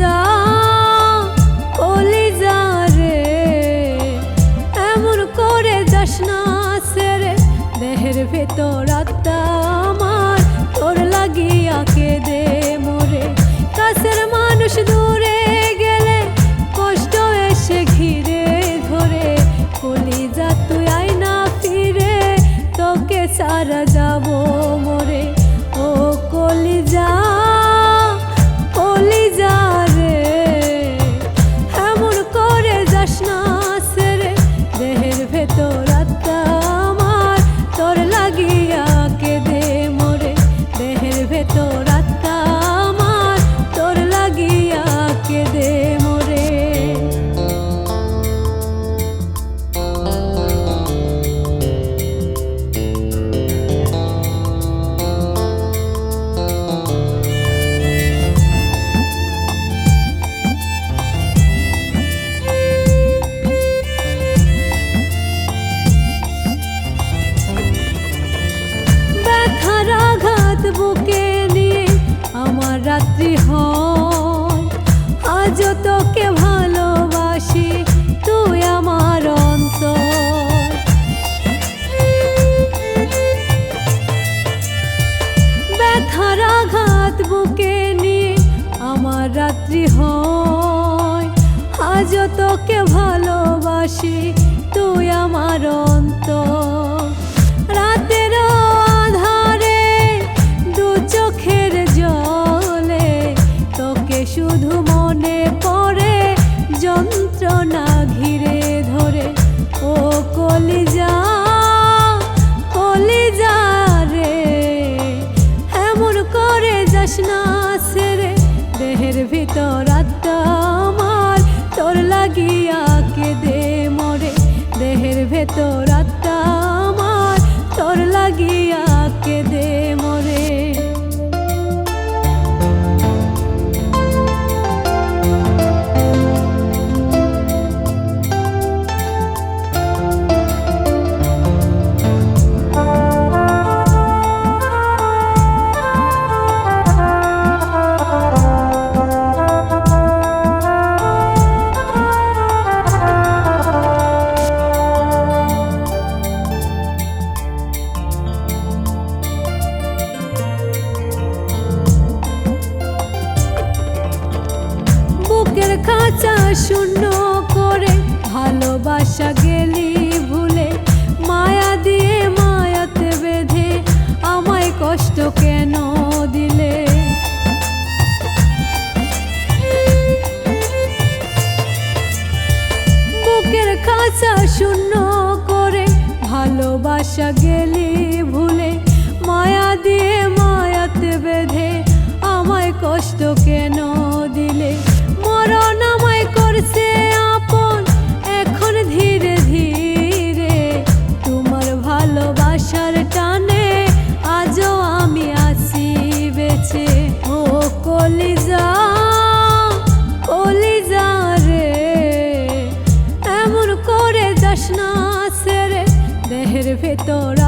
কলিজা কলিজা রে, এমন করে যাস না সেরে, দেহের ভেতর আত্মা আমার, তোর লাগিয়া কেঁদে মোরে। কাছের মানুষ দূরে গেলে কষ্ট এসে ঘিরে ধরে। কলিজা তুই আয় না ফিরে, তোকে সারা আজও তোকে ভালোবাসি, তুই আমার অন্তর। ব্যথার আঘাত বুকে নিয়ে আমার রাত্রি হয়। আজও তোকে ভালোবাসি, তুই আমার অন্তর। ভেতর আত্মা আমার তোর লাগিয়া খাঁচা শূন্য করে ভালোবাসা গেলি ভুলে, মায়া দিয়ে মায়াতে বেঁধে আমায় কষ্ট কেন দিলে? বুকের খাঁচা শূন্য করে ভালোবাসা গেলি দেহের